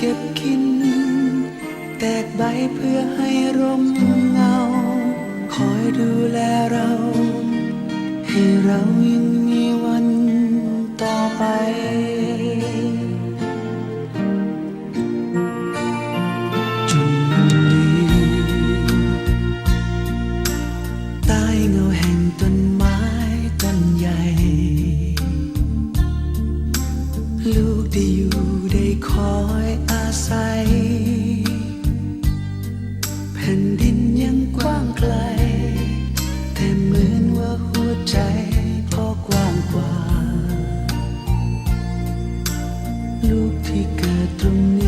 เก็บกิน แตกใบเพื่อให้ร่มเงา คอยดูแลเรา ให้เรายังมีวันต่อไปจนวันนี้ใต้เงาแห่งต้นไม้ อยอาศัย แผ่นดินยังกว้างไกล แต่เหมือนว่าหัวใจพ่อกว้างกว่า ลูกที่เกิดตรงนี้